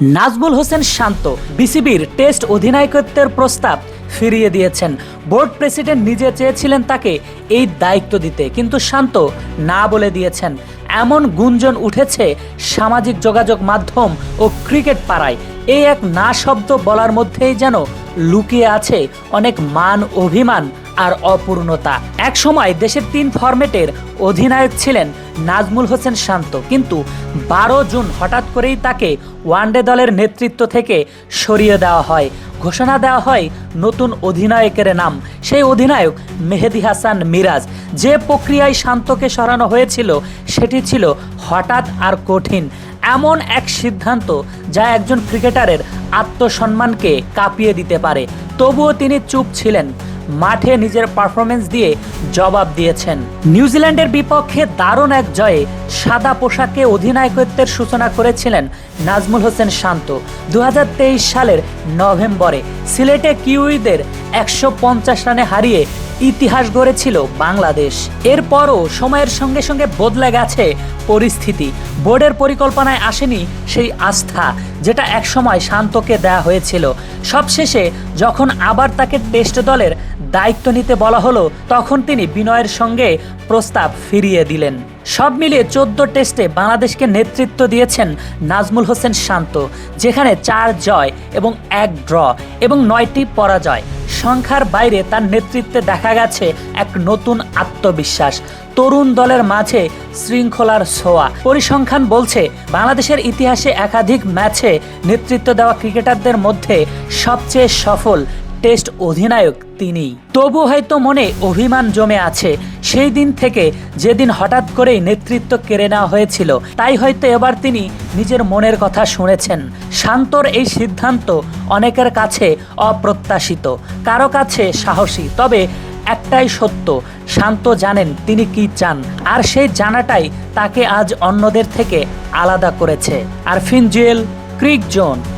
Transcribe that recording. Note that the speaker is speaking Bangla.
নাজমুল হোসেন শান্ত, বিসিবির টেস্ট অধিনায়কত্বের প্রস্তাব ফিরিয়ে দিয়েছেন। বোর্ড প্রেসিডেন্ট নিজে চেয়েছিলেন তাকে এই দায়িত্ব দিতে, কিন্তু শান্ত না বলে দিয়েছেন। এমন গুঞ্জন উঠেছে সামাজিক যোগাযোগ মাধ্যম ও ক্রিকেট পাড়ায়। এই এক না শব্দ বলার মধ্যেই যেন লুকিয়ে আছে অনেক মান অভিমান আর অপূর্ণতা। এক সময় দেশের তিন ফরম্যাটের অধিনায়ক ছিলেন নাজমুল হোসেন শান্ত, কিন্তু বারো জুন হঠাৎ করেই তাকে ওয়ানডে দলের নেতৃত্ব থেকে সরিয়ে দেওয়া হয়। ঘোষণা দেওয়া হয় নতুন অধিনায়কের নাম। সেই অধিনায়ক মেহেদি হাসান মিরাজ। যে প্রক্রিয়ায় শান্তকে সরানো হয়েছিল, সেটি ছিল হঠাৎ আর কঠিন। এমন এক সিদ্ধান্ত যা একজন ক্রিকেটারের আত্মসম্মানকে কাঁপিয়ে দিতে পারে। তবুও তিনি চুপ ছিলেন। মাঠে নিজের পারফরমেন্স দিয়ে জবাব দিয়েছেন। নিউজিল্যান্ডের বিপক্ষে দারুণ এক জয়ে সাদা পোশাকে অধিনায়কত্বের সূচনা করেছিলেন নাজমুল হোসেন শান্ত। দুই হাজার তেইশ সালের নভেম্বরে সিলেটে কিউইদের একশো পঞ্চাশ রানে হারিয়ে ইতিহাস গড়েছিল বাংলাদেশ। এরপরও সময়ের সঙ্গে সঙ্গে বদলে গেছে পরিস্থিতি। বোর্ডের পরিকল্পনায় আসেনি সেই আস্থা, যেটা একসময় শান্তকে দেয়া হয়েছিল। সবশেষে যখন আবার তাকে টেস্ট দলের দায়িত্ব নিতে বলা হলো, তখন তিনি বিনয়ের সঙ্গে প্রস্তাব ফিরিয়ে দিলেন। সব মিলিয়ে চোদ্দ টেস্টে বাংলাদেশকে নেতৃত্ব দিয়েছেন নাজমুল হোসেন শান্ত, যেখানে চার জয় এবং এক ড্র এবং নয়টি পরাজয়। সংখ্যার বাইরে তার নেতৃত্বে দেখা গেছে এক নতুন আত্মবিশ্বাস। তরুণ দলের মাঝে শৃঙ্খলার ছোঁয়া। পরিসংখ্যান বলছে, বাংলাদেশের ইতিহাসে একাধিক ম্যাচে নেতৃত্ব দেওয়া ক্রিকেটারদের মধ্যে সবচেয়ে সফল টেস্ট অধিনায়ক তিনি তবু হয়তো মনে অভিমান জমে আছে, সেই দিন থেকে যেদিন হঠাৎ করেই নেতৃত্ব কেড়ে নেওয়া হয়েছিল, তাই হয়তো এবার তিনি নিজের মনের কথা শুনেছেন। শান্তর এই সিদ্ধান্ত অনেকের কাছে অপ্রত্যাশিত, কারও কাছে সাহসী, তবে একটাই সত্য, শান্ত জানেন তিনি কি চান, আর সেই জানাটাই তাকে আজ অন্যদের থেকে আলাদা করেছে। আর ফিনজুয়েল ক্রিক জোন।